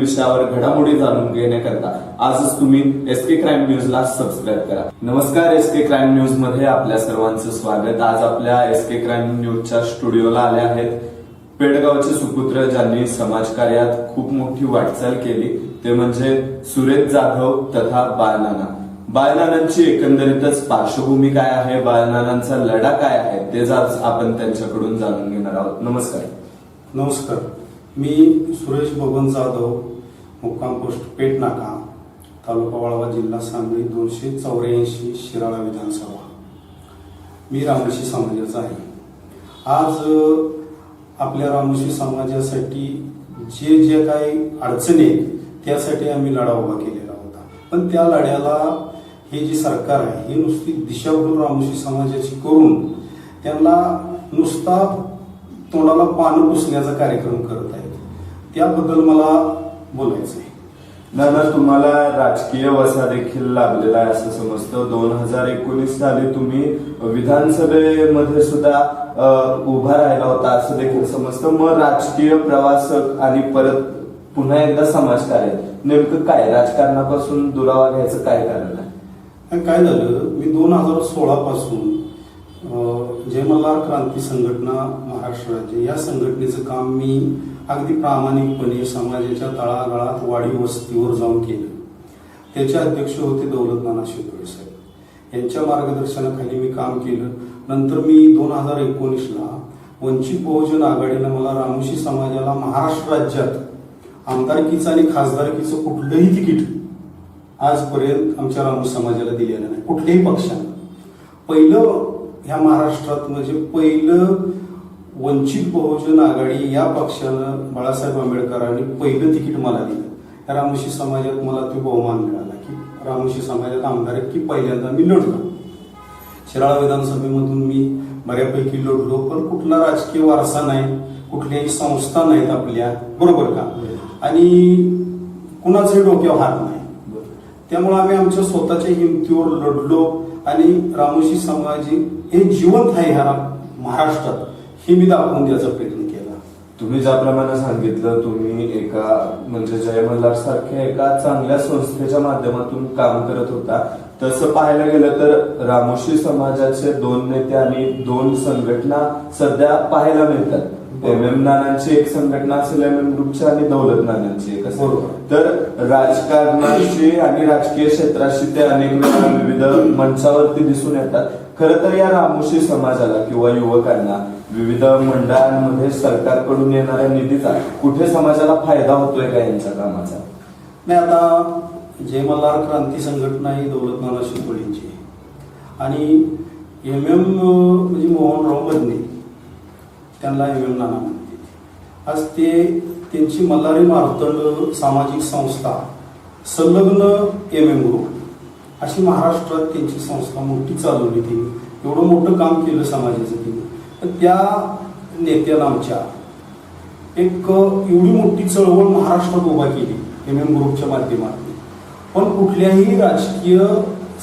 विषयावर घडामोडी जाणून घेण्याकरता आजच तुम्ही एस के क्राईम न्यूजला सबस्क्राईब करा. नमस्कार एस के क्राईम न्यूजमध्ये आपल्या सर्वांचं स्वागत. आज आपल्या एस के क्राईम न्यूजच्या स्टुडिओला आले आहेत पेडगावचे सुपुत्र ज्यांनी समाजकार्यात खूप मोठी वाटचाल केली. ते म्हणजे सुरेश जाधव तथा बाळनाना. बाळनानांची एकंदरीतच पार्श्वभूमी काय आहे? बाळनानांचा लढा काय आहे? तेच आज आपण त्यांच्याकडून जाणून घेणार आहोत. नमस्कार. नमस्कार. मी सुरेश बबन जाधव मुक्काम पोस्ट पेटनाका तालुका वाळवा जिल्हा सांगली दोनशे चौऱ्याऐंशी शिराळा विधानसभा. मी रामशी समाजाचा आहे. आज आपल्या रामशी समाजासाठी जे जे काही अडचणी आहेत त्यासाठी आम्ही लढा उभा केलेला होता. पण त्या लढ्याला हे जे सरकार आहे हे नुसती दिशाभूल रामशी समाजाची करून त्यांना नुसता तोंडाला पानं पुसण्याचा कार्यक्रम करत आहे. त्याबद्दल मला बोलायचं आहे नाना तुम्हाला राजकीय वसा देखील लाभलेला आहे असं समजतं. दोन हजार एकोणीस साली तुम्ही विधानसभेमध्ये सुद्धा उभा राहिला होता असं देखील समजतं. मग राजकीय प्रवास आणि परत पुन्हा एकदा समाजकार्य नेमकं काय? राजकारणापासून दुरावा घ्यायचं काय कारण आहे? काय झालं? मी दोन हजार सोळा पासून अं, जय मल्हार क्रांती संघटना महाराष्ट्र राज्य या संघटनेचं काम मी अगदी प्रामाणिकपणे समाजाच्या तळागाळात वाडी वस्तीवर जाऊन केलं. त्याचे अध्यक्ष होते दौलत नाना शेतोळे साहेब. यांच्या मार्गदर्शनाखाली मी काम केलं. नंतर मी दोन हजार एकोणीसला वंचित बहुजन आघाडीनं मला रामोशी समाजाला महाराष्ट्र राज्यात आमदारकीचं आणि खासदारकीचं कुठलंही तिकीट आजपर्यंत आमच्या रामोश समाजाला दिलेलं नाही. कुठल्याही पक्षानं. पहिलं ह्या महाराष्ट्रात म्हणजे पहिलं वंचित बहुजन आघाडी या पक्षानं बाळासाहेब आंबेडकरांनी पहिलं तिकीट मला दिलं. या रामोशी समाजात मला तो बहुमान मिळाला की रामोशी समाजात आमदारकी पहिल्यांदा मी लढलो शिराळा विधानसभेमधून मी बऱ्यापैकी लढलो पण कुठला राजकीय वारसा नाही कुठल्याही संस्था नाहीत आपल्या बरोबर का? आणि कुणाचंही डोक्यावर हात नाही. त्यामुळे आम्ही आमच्या स्वतःच्या हिमतीवर लढलो आणि रामोशी समाज हे जिवंत आहे ह्या महाराष्ट्रात. हे मी दाखवून द्यायचा प्रयत्न केला. तुम्ही ज्याप्रमाणे सांगितलं तुम्ही एका म्हणजे जय मल्हार सारख्या एका चांगल्या संस्थेच्या माध्यमातून काम करत होता. तसं पाहायला गेलं तर रामोशी समाजाचे दोन नेते आणि दोन संघटना सध्या पाहायला मिळतात. एम एम नानांची एक संघटना असेल एम एम ग्रुपची आणि दौलत नानांची एक असेल. तर राजकारणाशी आणि राजकीय क्षेत्राशी ते अनेक वेळा विविध मंचावरती दिसून येतात. खरं तर या रामोशी समाजाला किंवा युवकांना विविध मंडळांमध्ये सरकारकडून येणाऱ्या निधीचा कुठे समाजाला फायदा होतोय का यांच्या कामाचा? नाही आता जय मल्हार क्रांती संघटना ही दौलत नाना आणि एम एम म्हणजे मोहनराव बदने त्यांना एम एम नाना म्हणते आज ते त्यांची मल्हारी मारतंड सामाजिक संस्था संलग्न एम एम ग्रुप अशी महाराष्ट्रात त्यांची संस्था मोठी चालवली त्यांनी. एवढं मोठं काम केलं समाजाचं त्यांनी. त्या नेत्याला आमच्या एक एवढी मोठी चळवळ महाराष्ट्रात उभा केली एम एम ग्रुपच्या माध्यमातून. पण कुठल्याही राजकीय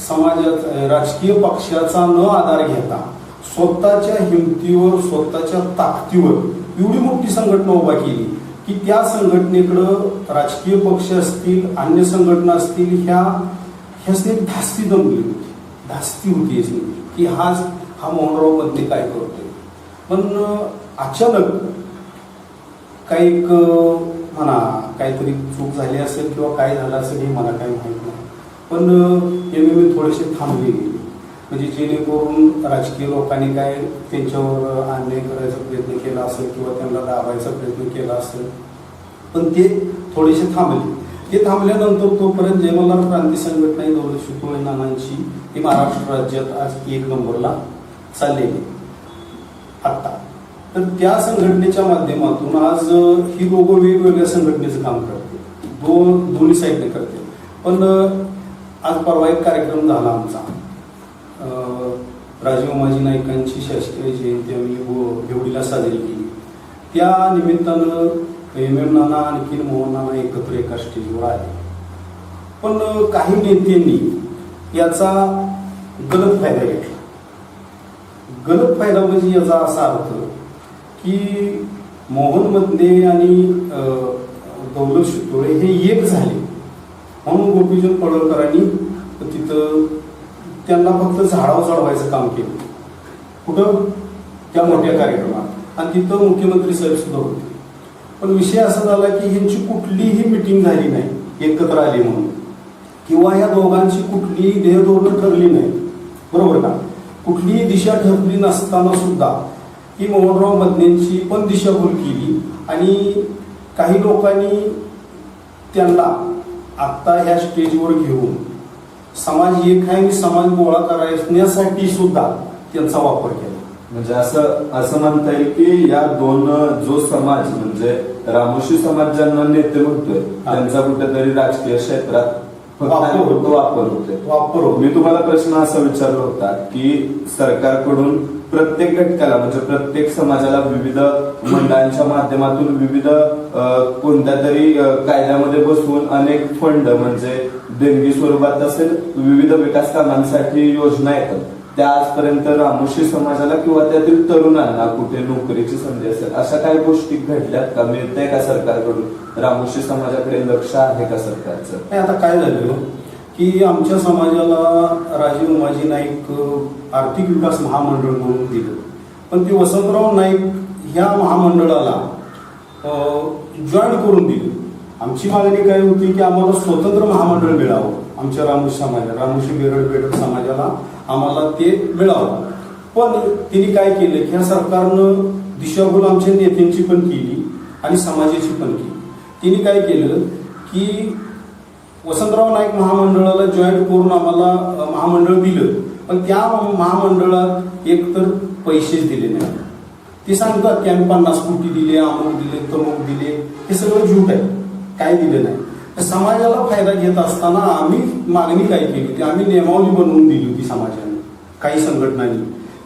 समाजात राजकीय पक्षाचा न आधार घेता स्वतःच्या हिमतीवर स्वतःच्या ताकदीवर एवढी मोठी संघटना उभा केली की त्या संघटनेकडं राजकीय पक्ष असतील अन्य संघटना असतील ह्या ह्याच एक धास्ती दमली होती. धास्ती होती की हाच हा मोहनरावमध्ये काय करतोय? पण अचानक काही एक म्हणा काहीतरी चूक झाली असेल किंवा काय झालं असेल हे मला काही माहीत नाही. पण एम एम थोडेसे थांबले. गेले म्हणजे जेणेकरून राजकीय लोकांनी काय त्यांच्यावर अन्याय करायचा प्रयत्न केला असेल किंवा त्यांना दाबायचा प्रयत्न केला असेल. पण ते थोडेसे थांबले. ते थांबल्यानंतर तोपर्यंत जयमल्हार क्रांती संघटना ही दौलत नानांची ही महाराष्ट्र राज्यात आज एक नंबरला चाललेली. आत्ता तर त्या संघटनेच्या माध्यमातून आज ही दोघं वेगवेगळ्या संघटनेचं काम करते दोन दोन्ही साईडने करते पण आज परवा एक कार्यक्रम झाला आमचा. राजीव माजी नाईकांची शासकीय जयंती आम्ही हो, गो- साजरी केली. त्या निमित्तानं एम एम नाना आणखीन मोहन नाना एकत्र एका स्टेजवर आले. पण काही नेत्यांनी याचा गलत फायदा घेतला. गलत फायदा म्हणजे याचा असा अर्थ की मोहन मधने आणि दौलत शितोळे हे एक झाले. म्हणून गोपीचंद पडळकरांनी तिथं त्यांना फक्त झाडावर चढवायचं काम केलं. कुठं? त्या मोठ्या कार्यक्रमात. आणि तिथं मुख्यमंत्री साहेब सुद्धा होते. पण विषय असा झाला की ह्यांची कुठलीही मिटिंग झाली नाही एकत्र आली म्हणून. किंवा या दोघांची कुठलीही ध्येयधोरणं ठरली नाही. बरोबर का? कुठलीही दिशा ठरली नसताना सुद्धा ही मोहनराव मदनेंची पण दिशाभूल केली आणि काही लोकांनी त्यांना आत्ता ह्या स्टेजवर घेऊन समाज एक आहे आणि समाज गोळा करण्यासाठी सुद्धा त्यांचा वापर केला म्हणजे असं असं म्हणता येईल की या दोन जो समाज म्हणजे रामोशी समाज ज्यांना नेते म्हणतोय. त्यांचा कुठेतरी राजकीय क्षेत्रात वापर होतो. वापर होतोय वापर होतो. मी तुम्हाला प्रश्न असा विचारला होता की सरकारकडून प्रत्येक घटकाला म्हणजे प्रत्येक समाजाला विविध मंडळांच्या माध्यमातून विविध कोणत्या तरी कायद्यामध्ये बसवून अनेक फंड म्हणजे देणगी स्वरूपात असेल विविध विकास कामांसाठी योजना येतात त्या आजपर्यंत रामोशी समाजाला किंवा त्यातील तरुणांना कुठे नोकरीची संधी असेल अशा काही गोष्टी घडल्यात का? मिळतंय का सरकारकडून? रामोशी समाजाकडे लक्ष आहे का सरकारचं? नाही आता काय झालं हो? की आमच्या समाजाला राजीव उमाजी नाईक आर्थिक विकास महामंडळ म्हणून दिलं. पण ते वसंतराव नाईक ह्या महामंडळाला जॉईन करून दिलं. आमची मागणी काय होती की आम्हाला स्वतंत्र महामंडळ मिळावं आमच्या रामोशी समाजाला रामोशी बेरड बेडक समाजाला. आम्हाला ते मिळावं. पण तिने काय केलं? की ह्या सरकारनं दिशाभूल आमच्या नेत्यांची पण केली आणि समाजाची पण केली. तिने काय केलं की वसंतराव नाईक महामंडळाला जॉईन करून आम्हाला महामंडळ दिलं. पण त्या महामंडळात एकतर पैसेच दिले नाही ते सांगतात की आम्ही पन्नास कोटी दिले अमुक दिले तमुक दिले. हे सगळं झूट आहे. काय दिलं नाही. समाजाला फायदा घेत असताना आम्ही मागणी काय केली होती? आम्ही नियमावली बनवून दिली होती समाजाने. काही संघटनांनी.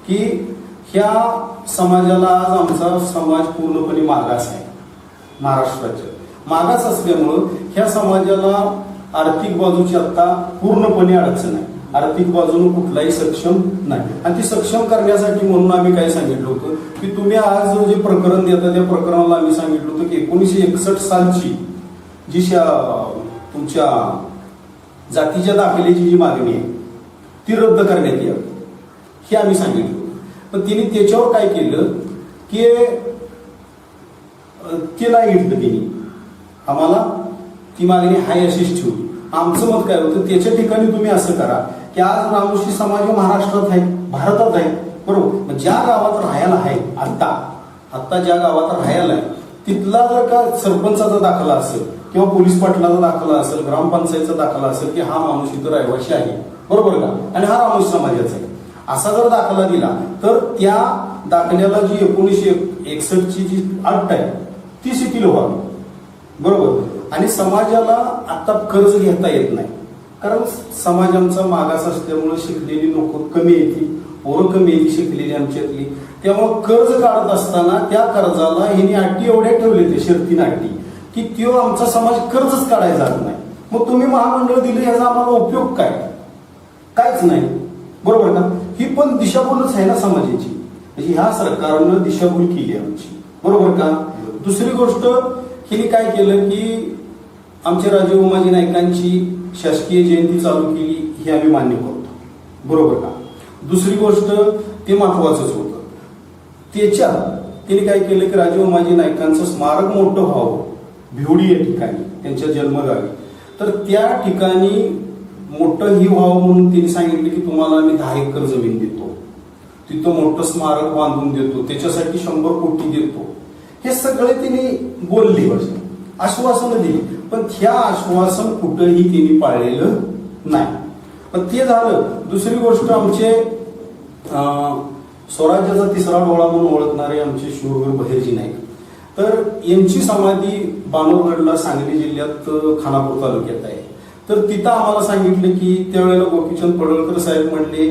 की ह्या समाजाला आज आमचा समाज पूर्णपणे मागास आहे. महाराष्ट्राच्या मागास असल्यामुळं ह्या समाजाला आर्थिक बाजूची आता पूर्णपणे अडचण आहे. आर्थिक बाजूने कुठलाही सक्षम नाही. आणि ती सक्षम करण्यासाठी म्हणून आम्ही काय सांगितलं होतं? की तुम्ही आज जे प्रकरण देता त्या प्रकरणाला आम्ही सांगितलं होतं की एकोणीसशे एकसष्ट सालची जी तुमच्या जातीच्या दाखल्याची जी मागणी आहे ती रद्द करण्यात यावी हे आम्ही सांगितलं. पण तिने त्याच्यावर काय केलं की तिला ते घेतलं तिने आम्हाला ती मागणी हाय अशीच ठेवली आमचं मत काय होतं त्याच्या ठिकाणी तुम्ही असं करा की आज रामोशी समाज महाराष्ट्रात आहे भारतात आहे बरोबर? ज्या गावात राहायला आहे आत्ता आत्ता ज्या गावात राहायला आहे तिथला जर का सरपंचाचा दाखला असेल किंवा पोलीस पाटलाचा दाखला असेल ग्रामपंचायतचा दाखला असेल की हा माणूस इथं रहिवाशी आहे. बरोबर का? आणि हा रामोशी समाजाचा आहे. असा जर दाखला दिला तर त्या दाखल्याला जी एकोणीसशे एकसष्टची जी अट आहे ती शिथिल व्हावी. बरोबर? आणि समाजाला आता कर्ज घेता येत नाही. कारण समाजांचा मागास असल्यामुळे शिकलेली लोक कमी येतील पोरं कमी येतील शिकलेली आमच्यातली. त्यामुळे कर्ज काढत असताना त्या कर्जाला हिने अटी एवढ्या ठेवले ते शर्तीन अटी की त्यो आमचा समाज कर्जच काढायला जात नाही. मग तुम्ही महामंडळ दिले याचा आम्हाला उपयोग काय? काहीच नाही. बरोबर का? ही पण दिशाभूलच आहे ना समाजाची. म्हणजे ह्या सरकारनं दिशाभूल केली आहे आमची. बरोबर का? दुसरी गोष्ट हिने काय केलं की आमच्या राजे उमाजी नाईकांची शासकीय जयंती चालू केली हे आम्ही मान्य करतो. बरोबर का? दुसरी गोष्ट ते महत्वाचंच होतं. त्याच्यात तिने काय केलं की राजे उमाजी नाईकांचं स्मारक मोठं व्हावं. भिवडी या ठिकाणी त्यांच्या जन्मगावी. तर त्या ठिकाणी मोठं ही व्हावं म्हणून तिने सांगितलं की तुम्हाला आम्ही दहा एकर जमीन देतो. तिथं मोठं स्मारक बांधून देतो त्याच्यासाठी शंभर कोटी देतो. हे सगळे तिने बोलले आश्वासनं दिली. पण ह्या आश्वासन कुठंही तिने पाळलेलं नाही. पण ते झालं. दुसरी गोष्ट आमचे स्वराज्याचा तिसरा डोळा म्हणून ओळखणारे आमचे शूरवीर बहिर्जी नाईक. तर यांची समाधी बानोरगडला सांगली जिल्ह्यात खानापूर तालुक्यात आहे. तर तिथं आम्हाला सांगितलं की त्यावेळेला गोपीचंद पडळकर साहेब म्हणले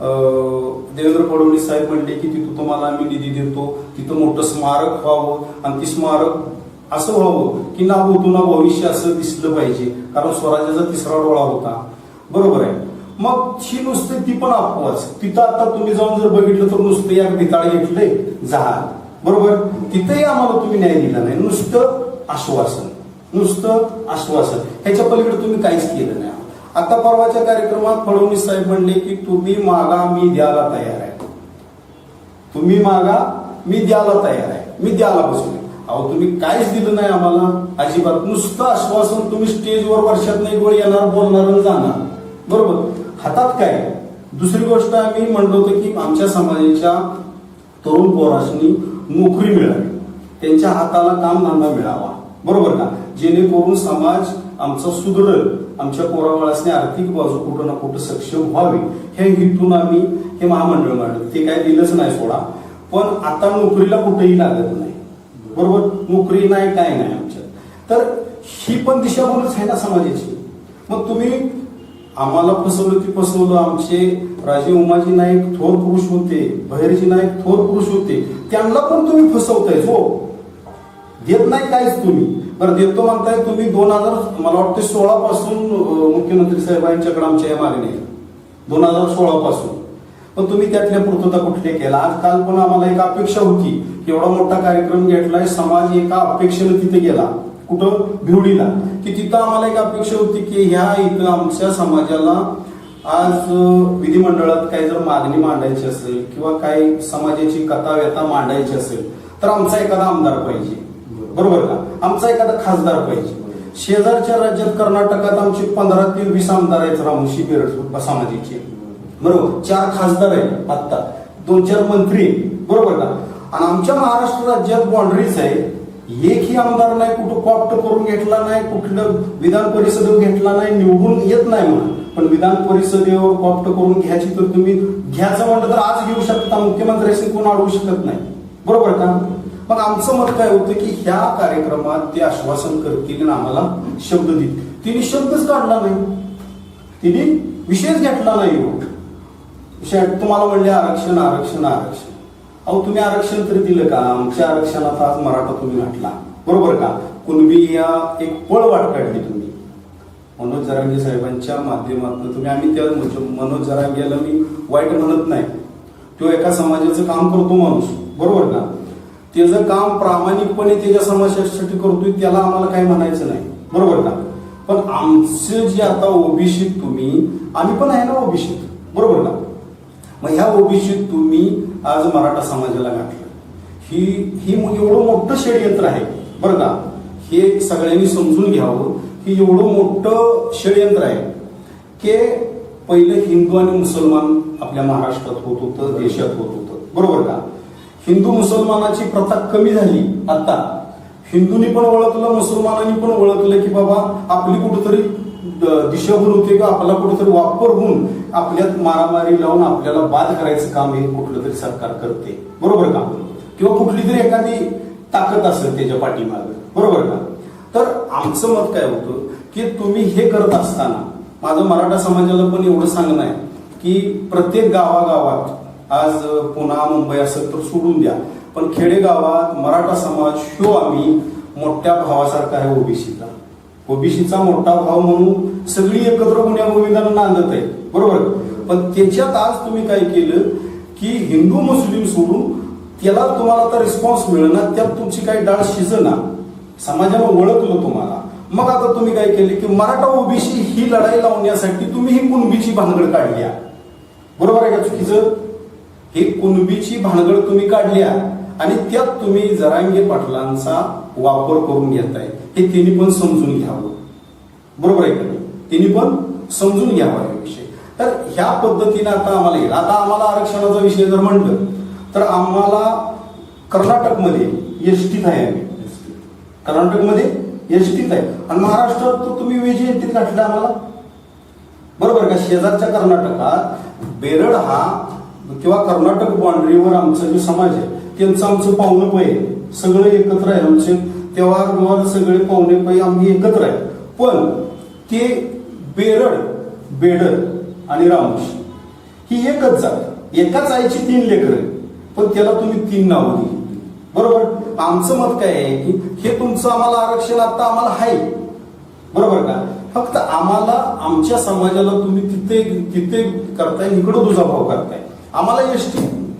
देवेंद्र फडणवीस साहेब म्हणले की तिथं तुम्हाला आम्ही निधी देतो तिथं मोठं स्मारक व्हावं आणि ती स्मारक असं व्हावं की ना ऋतुना ना भविष्य असं दिसलं पाहिजे कारण स्वराज्याचा तिसरा डोळा होता. बरोबर आहे. मग ही नुसते ती पण अफवाच तिथं आता तुम्ही जाऊन जर बघितलं तर नुसतं या भिताळ घेतले जहाज बरोबर? तिथेही आम्हाला तुम्ही न्याय दिला नाही. नुसतं आश्वासन. नुसतं आश्वासन. ह्याच्या पलीकडे तुम्ही काहीच केलं नाही. आता परवाच्या कार्यक्रमात फडणवीस साहेब म्हणले की तुम्ही मागा मी द्यायला तयार आहे. तुम्ही मागा मी द्यायला तयार आहे. मी द्यायला बसले अहो तुम्ही काहीच दिलं नाही आम्हाला. अजिबात नुसतं आश्वासन तुम्ही स्टेजवर वर्षात नाही गोळी येणार बोलणार जाणार. बरोबर? हातात काय? दुसरी गोष्ट आम्ही म्हणलो होतो की आमच्या समाजाच्या तरुण पोराशनी नोकरी मिळावी. त्यांच्या हाताला कामधंदा मिळावा. बरोबर का? जेणेकरून समाज आमचा सुदृढ आमच्या पोराबाळासने आर्थिक बाजू कुठं ना कुठं सक्षम व्हावी. हे हेतून आम्ही हे महामंडळ मांडलं. ते काय दिलंच नाही सोडा. पण आता नोकरीला कुठेही लागत नाही. बरोबर? नोकरी नाही काय नाही आमच्या तर ही पण दिशाभूलच आहे ना समाजाची. मग तुम्ही आम्हाला फसवलं की फसवलं. आमचे राजे उमाजी नाईक थोर पुरुष होते भैरजी नाईक थोर पुरुष होते. त्यांना पण तुम्ही फसवताय हो. देत नाही काहीच तुम्ही. बरं देतो म्हणताय तुम्ही दोन हजार मला वाटतं सोळा पासून मुख्यमंत्री साहेबांच्याकडे आमच्या या मागणी आहे. दोन हजार सोळा पासून पण तुम्ही त्यातल्या पूर्तता कुठले केला? आज काल पण आम्हाला एक अपेक्षा होती. एवढा मोठा कार्यक्रम घेतलाय समाज एका अपेक्षेनं तिथे गेला. कुठं? भिवडीला. की तिथं आम्हाला एक अपेक्षा होती की ह्या इथं आमच्या समाजाला आज विधिमंडळात काही जर मागणी मांडायची असेल किंवा काही समाजाची कथा व्यथा मांडायची असेल तर आमचा एखादा आमदार पाहिजे. बरोबर का? आमचा एखादा खासदार पाहिजे. शेजारच्या राज्यात कर्नाटकात आमचे पंधरा ते वीस आमदार आहेत रामशी बिरड सामाजिकचे बरोबर? चार खासदार आहेत आत्ता. दोन चार मंत्री. बरोबर का? आणि आमच्या महाराष्ट्र राज्यात बाउंड्रीज आहे एकही आमदार नाही कुठं कॉप्ट करून घेतला नाही कुठलं विधान परिषदेवर घेतला नाही निवडून येत नाही म्हणून. पण विधान परिषदेवर कॉप्ट करून घ्यायची तर तुम्ही घ्यायचं म्हटलं तर आज घेऊ शकता मुख्यमंत्र्यांशी कोण अडवू शकत नाही. बरोबर का? मग आमचं मत काय होतं की ह्या कार्यक्रमात ते आश्वासन करतील आणि आम्हाला शब्द देतील. तिने शब्दच काढला नाही. तिने विषयच घेतला नाही हो. तुम्हाला म्हणले आरक्षण आरक्षण आरक्षण. अहो तुम्ही आरक्षण तरी दिलं का? आमच्या आरक्षणाचा आज मराठा तुम्ही घातला. बरोबर का? कुणबी या एक पळ वाट काढली तुम्ही. मनोज जरांगे साहेबांच्या माध्यमातून तुम्ही आम्ही त्या म्हणजे मनोज जरांगेला मी वाईट म्हणत नाही. तो एका समाजाचं काम करतो माणूस. बरोबर का? त्याचं काम प्रामाणिकपणे त्याच्या समाजासाठी करतोय त्याला आम्हाला काही म्हणायचं नाही. बरोबर का? पण आमचं जे आता ओबीसी तुम्ही आम्ही पण आहे ना ओबीसी. बरोबर का? मग ह्या ओबीसीत तुम्ही आज मराठा समाजाला घातलं. ही ही एवढं मोठं षडयंत्र आहे. बरं का? हे सगळ्यांनी समजून घ्यावं. की एवढं मोठं षडयंत्र आहे की पहिले हिंदू आणि मुसलमान आपल्या महाराष्ट्रात होत होतं देशात होत होतं. बरोबर का? हिंदू मुसलमानाची प्रथा कमी झाली आता. हिंदूंनी पण ओळखलं मुसलमानांनी पण ओळखलं की बाबा आपली कुठंतरी दिशाभूल होते का आपला कुठेतरी वापर होऊन आपल्यात मारामारी लावून आपल्याला बाद करायचं काम हे कुठलं तरी सरकार करते. बरोबर का? किंवा कुठली तरी एखादी ताकद असेल त्याच्या पाठीमागे. बरोबर का? तर आमचं मत काय होतं की तुम्ही हे करत असताना माझं मराठा समाजाला पण एवढं सांगणं आहे की प्रत्येक गावागावात आज पुन्हा मुंबई असेल तर सोडून द्या पण खेडेगावात मराठा समाज ह्यो आम्ही मोठ्या भावासारखा आहे ओबीसीचा. ओबीसीचा मोठा भाव म्हणून सगळी एकत्र गुन्ह्या गोविंदाला नांदत आहे. बरोबर? पण त्याच्यात आज तुम्ही काय केलं की हिंदू मुस्लिम सोडून त्याला तुम्हाला तर रिस्पॉन्स मिळणार त्यात तुमची काही डाळ शिजना. समाजानं ओळखलं तुम्हाला. मग आता तुम्ही काय केले की मराठा ओबीसी ही लढाई लावण्यासाठी तुम्ही ही कुणबीची भानगड काढली आहे. बरोबर आहे का चुकीचं? हे कुणबीची भानगड तुम्ही काढल्या आणि त्यात तुम्ही जरांगे पाटलांचा वापर करून घेताय. हे तिन्ही पण समजून घ्यावं. बरोबर आहे का तिन्ही पण समजून घ्यावा हे विषय. तर ह्या पद्धतीने आता आम्हाला येईल. आता आम्हाला आरक्षणाचा विषय जर म्हणलं तर आम्हाला कर्नाटकमध्ये एस टीत आहे आम्ही. कर्नाटकमध्ये एस टीत आहे. आणि महाराष्ट्रात तर तुम्ही वेजी घातलं आम्हाला. बरोबर का? शेजारच्या कर्नाटकात बेरड हा किंवा कर्नाटक बाउंड्रीवर आमचा जो समाज आहे त्यांचं आमचं पाहुणं आहे. सगळं एकत्र आहे आमचे. तेव्हा बिवार सगळे पाहुणे पै आम्ही एकत्र आहे. पण ते बेरड बेडर आणि रामोश. ही एकच जात. एकाच आईची तीन लेकरं आहेत. पण त्याला तुम्ही तीन नावं दिली. बरोबर? आमचं मत काय आहे की हे तुमचं आम्हाला आरक्षण आता आम्हाला आहे. बरोबर का? फक्त आम्हाला आमच्या समाजाला तुम्ही तिथे तिथे करताय इकडं तुझा भाव करताय. आम्हाला एस टी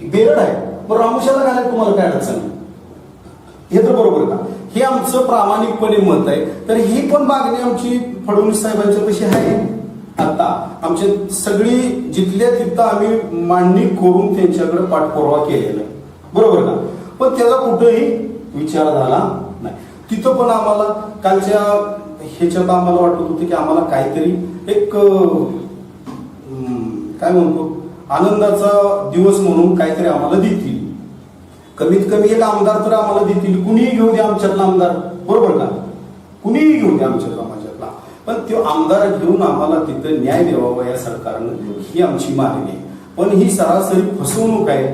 बेरड आहे. पण रामोशाला घालायला तुम्हाला काय अडचण? हे तर बरोबर का? हे आमचं प्रामाणिकपणे मत आहे. तर ही पण मागणी आमची फडणवीस साहेबांच्या कशी आहे. आता आमची सगळी जिथल्या तिथं आम्ही मांडणी करून त्यांच्याकडे पाठपुरावा केलेला बरोबर का? पण त्याचा कुठंही विचार झाला नाही. तिथं पण आम्हाला कालच्या ह्याच्यात आम्हाला वाटत होतं की आम्हाला काहीतरी एक काय म्हणतो आनंदाचा दिवस म्हणून काहीतरी आम्हाला देतील. कमीत कमी एक आमदार तर आम्हाला देतील. कुणीही घेऊ दे आमच्यातला आमदार. बरोबर का? कुणीही घेऊ दे आमच्यातला माझ्यातला. पण तो आमदार घेऊन आम्हाला तिथं न्याय द्यावा या सरकारनं ही आमची मागणी आहे. पण ही सरासरी फसवणूक आहे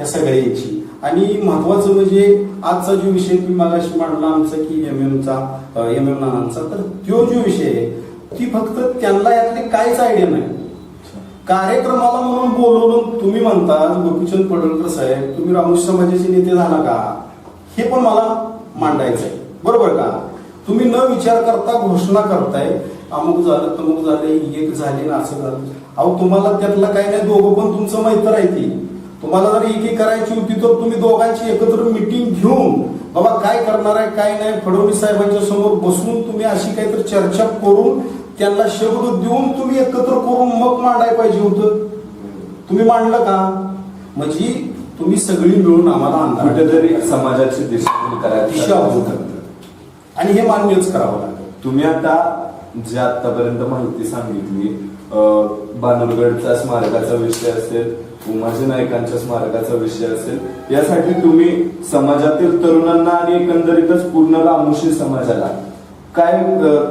या सगळ्यांची. आणि महत्वाचं म्हणजे आजचा जो विषय तुम्ही अशी मांडला आमचा की एम एमचा एम एम नानांचा तर तो जो विषय आहे ती फक्त त्यांना यातले काहीच आयडिया नाही. कार्यक्रमाला म्हणून बोलवून तुम्ही म्हणता गोपीचंद पडळकर साहेब तुम्ही रामोश समाजाचे नेते झाला का? हे पण मला मांडायचं आहे बरोबर का? तुम्ही न विचार करता घोषणा करताय. अमुक झालं तमुक झालं एक झाले ना असं झालं. अहो तुम्हाला त्यातलं काही नाही दोघं पण तुमचं मैत्र आहे ती तुम्हाला जर एकी करायची होती तर तुम्ही दोघांची एकत्र मिटिंग घेऊन बाबा काय करणार आहे काय नाही फडणवीस साहेबांच्या समोर बसून तुम्ही अशी काहीतरी चर्चा करून त्यांना शब्द देऊन तुम्ही एकत्र करून मग मांडायला पाहिजे होतं. तुम्ही मांडलं का? म्हणजे तुम्ही सगळी मिळून आम्हाला कुठेतरी समाजाची दिशाभूल दिशाभूल करायची करतात. आणि हे मान्यच करावं लागेल. तुम्ही आता जे आतापर्यंत माहिती सांगितली अं, बानुरगडचा स्मारकाचा विषय असेल उमाजी नायकांच्या स्मारकाचा विषय असेल यासाठी तुम्ही समाजातील तरुणांना आणि एकंदरीतच पूर्ण रामोशी समाजाला काय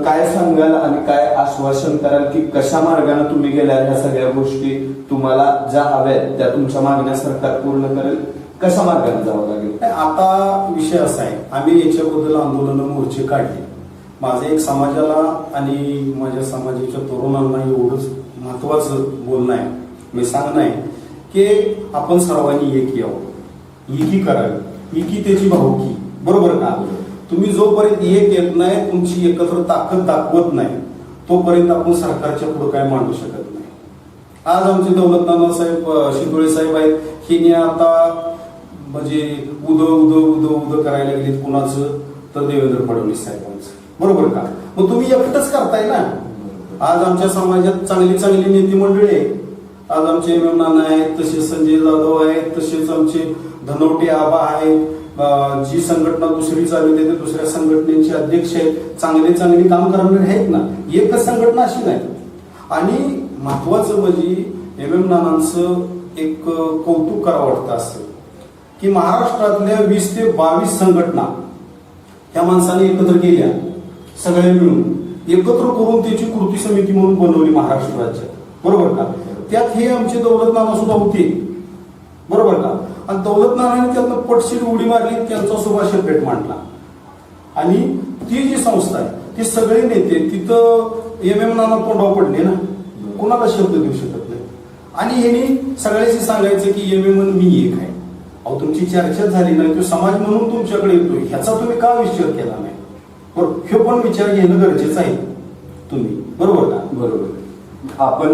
काय सांगाल आणि काय आश्वासन कराल की कशा मार्गाने तुम्ही गेल्या ह्या सगळ्या गोष्टी तुम्हाला ज्या हव्या आहेत त्या तुमच्या मागण्या सरकार पूर्ण करेल? कशा मार्गाने जावं लागेल? आता विषय असा आहे. आम्ही याच्याबद्दल आंदोलन मोर्चे काढले. माझं एक समाजाला आणि माझ्या समाजाच्या तरुणांना एवढंच महत्वाचं बोलणं आहे. मी सांगणं आहे की आपण सर्वांनी एक यावं. एकी करावी? एकी त्याची भाऊकी बरोबर का? तुम्ही जोपर्यंत एक येत नाही तुमची एकत्र ताकद दाखवत नाही तोपर्यंत आपण सरकारच्या पुढे काय मांडू शकत नाही. आज आमचे दौलत साहेब अ, साहेब आहेत. हिने आता म्हणजे उद उद उद उद करायला गेलेत कुणाचं? तर देवेंद्र फडणवीस साहेबांचं. बरोबर का? मग तुम्ही एकटच करताय ना? आज आमच्या समाजात चांगली चांगली नेते मंडळी आहे आज आमचे एम एम नाना आहेत तसेच संजय जाधव आहेत तसेच आमचे धनवटे आबा आहेत. जी संघटना दुसरी चालवते ते दुसऱ्या संघटनेचे अध्यक्ष आहेत. चांगले चांगले काम करणारे आहेत ना. एकच संघटना अशी नाही. आणि महत्वाचं म्हणजे एम एम नानांचं एक कौतुक करावं वाटतं असं. की महाराष्ट्रातल्या वीस ते बावीस संघटना ह्या माणसाने एकत्र केल्या. सगळे मिळून. एकत्र करून त्याची कृती समिती म्हणून बनवली महाराष्ट्र राज्यात बरोबर का? त्यात हे आमचे दौलत नाना सुद्धा होते. बरोबर का? आणि दौलत नारायण त्यांना पटशीर उडी मारली त्यांचा सुभाष पेठ मांडला आणि ती जी संस्था आहे ती सगळे नेते तिथं एम एम नाना कोंडाव पडले ना. कोणाला शब्द देऊ शकत नाही. आणि यांनी सगळ्याशी सांगायचं की एम एम मी एक आहे. अहो तुमची चर्चा झाली नाही तो समाज म्हणून तुमच्याकडे येतोय ह्याचा तुम्ही का विचार केला नाही? बरोबर हे पण विचार घेणं गरजेचं आहे. तुम्ही बरोबर का? बरोबर. आपण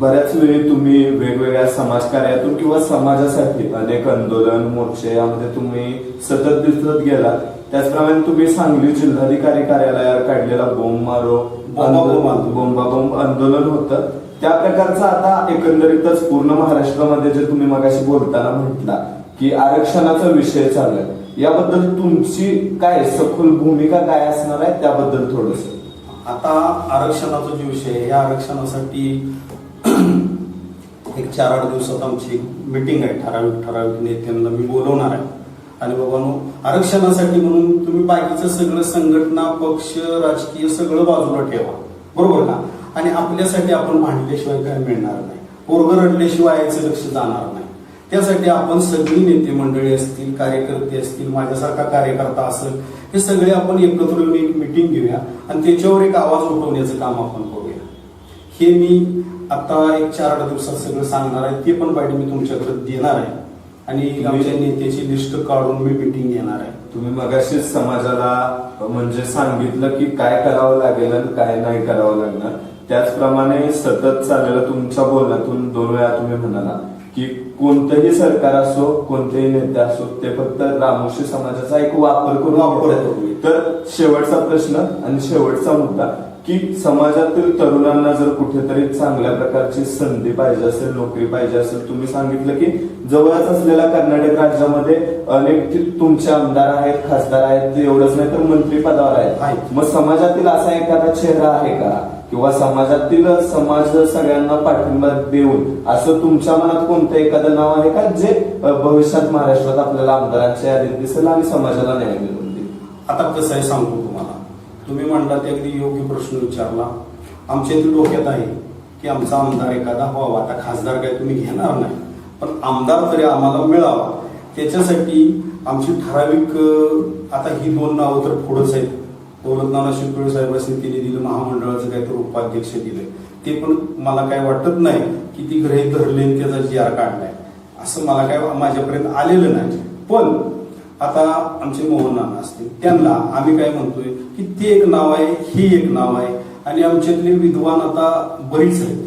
बऱ्याच वेळी तुम्ही वेगवेगळ्या समाजकार्यातून किंवा समाजासाठी अनेक आंदोलन मोर्चे यामध्ये तुम्ही सतत दिसत गेलात. त्याचप्रमाणे तुम्ही सांगली जिल्हाधिकारी कार्यालयावर काढलेला बोंब मारो बोंबा बोंब आंदोलन. बोंबा बोंब आंदोलन होतं. त्या प्रकारचं आता एकंदरीतच पूर्ण महाराष्ट्रामध्ये जे तुम्ही मगाशी बोलताना म्हटला की आरक्षणाचा विषय चाललाय. याबद्दल तुमची काय सखोल भूमिका काय असणार आहे त्याबद्दल थोडस. आता आरक्षणाचा जो विषय आहे या आरक्षणासाठी एक चार आठ दिवसात आमची मिटिंग आहे ठराविक ठराविक नेत्यांना मी बोलवणार आहे. आणि बाबांनो आरक्षणासाठी म्हणून तुम्ही बाकीचं सगळं संघटना पक्ष राजकीय सगळं बाजूला ठेवा. बरोबर ना आणि आपल्यासाठी आपण भांडल्याशिवाय काय मिळणार नाही. पोरग रडल्याशिवाय याचं लक्ष जाणार नाही. त्यासाठी आपण सगळी नेते मंडळी असतील कार्यकर्ते असतील माझ्यासारखा कार्यकर्ता असेल हे सगळे आपण एकत्र येऊन एक मिटिंग घेऊया आणि त्याच्यावर एक आवाज उठवण्याचं काम आपण करूया. हे मी आता एक चार आठ दिवसात सगळं सांगणार आहे ते पण पाहिजे मी तुमच्याकडे देणार आहे. आणि आमच्या नेत्याची लिस्ट काढून मी मिटिंग घेणार आहे. तुम्ही मगाशीच समाजाला म्हणजे सांगितलं की काय करावं लागेल आणि काय नाही करावं लागणार. त्याचप्रमाणे सतत चाललेलं तुमच्या बोलण्यातून दोन वेळा तुम्ही म्हणाला कोणतंही सरकार असो कोणतेही नेते असो ते फक्त रामोशी समाजाचा एक वापर करून वापर. तर शेवटचा प्रश्न आणि शेवटचा मुद्दा की समाजातील तरुणांना जर कुठेतरी चांगल्या प्रकारची संधी पाहिजे असेल नोकरी पाहिजे असेल तुम्ही सांगितलं की जवळच असलेल्या कर्नाटक राज्यामध्ये अनेक तुमचे आमदार आहेत खासदार आहेत ते एवढंच नाही तर मंत्री पदावर आहेत आहेत. मग समाजातील असा एखादा चेहरा आहे का किंवा समाजातील समाज सगळ्यांना पाठिंबा देऊन असं तुमच्या मनात कोणतं एखादं नाव आहे का जे भविष्यात महाराष्ट्रात आपल्याला आमदारांच्या यादीत दिसेल आणि समाजाला न्याय मिळवून देईल? आता कसं आहे सांगू तुम्हाला. तुम्ही म्हणला ते अगदी योग्य प्रश्न विचारला. आमच्या इथे डोक्यात आहे की आमचा आमदार एखादा व्हावा. आता खासदार काय तुम्ही घेणार नाही. पण आमदार तरी आम्हाला मिळावा. त्याच्यासाठी आमची ठराविक आता ही दोन नावं तर पुढंच आहेत. दौलतनाना शिवपिळे साहेबांनी तिने दिलं महामंडळाचं काहीतरी उपाध्यक्ष दिलं ते पण मला काय वाटत नाही की ती ग्रही धरले त्याचा जी आर काढलाय. असं मला काय माझ्यापर्यंत आलेलं नाही. पण आता आमचे मोहन नाना असतील त्यांना आम्ही काय म्हणतोय की ते एक नाव आहे ही एक नाव आहे. आणि आमच्यातले विद्वान आता बरीच आहेत.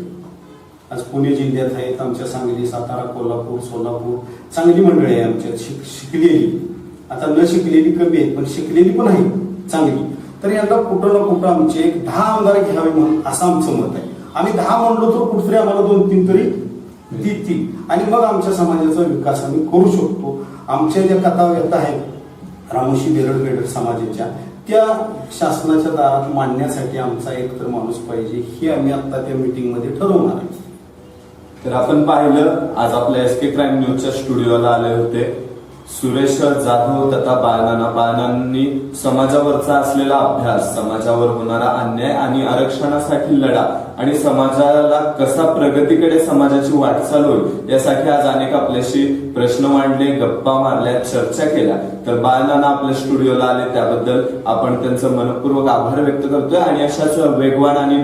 आज पुणे जिल्ह्यात आहेत आमच्या सांगली सातारा कोल्हापूर सोलापूर. चांगली मंडळी आहे आमच्यात शिक शिकलेली. आता न शिकलेली कमी आहेत पण शिकलेली पण आहे चांगली. तर यांना कुठं ना कुठं आमचे एक दहा आमदार घ्यावे म्हणून असं आमचं मत आहे. आम्ही दहा म्हणलो तर कुठतरी आम्हाला दोन तीन तरी देतील. आणि मग आमच्या समाजाचा विकास आम्ही करू शकतो. आमच्या ज्या कथा व्यथा आहेत रामोशी बेरड बेडर समाजाच्या त्या शासनाच्या दारात मांडण्यासाठी आमचा एक तर माणूस पाहिजे हे आम्ही आता त्या मीटिंगमध्ये ठरवणार आहे. तर आपण पाहिलं आज आपल्या एस के क्राईम न्यूजच्या स्टुडिओला आले होते. सुरेश जाधव तथा बाळनाना बाळनांनी समाजावरचा असलेला अभ्यास समाजावर होणारा अन्याय आणि आरक्षणासाठी लढा आणि समाजाला कसा प्रगतीकडे समाजाची वाटचाल होईल यासाठी आज अनेक आपल्याशी प्रश्न मांडले गप्पा मारल्या चर्चा केल्या. तर बाळनाना आपल्या स्टुडिओला आले त्याबद्दल आपण त्यांचं मनपूर्वक आभार व्यक्त करतोय आणि अशाच वेगवान आणि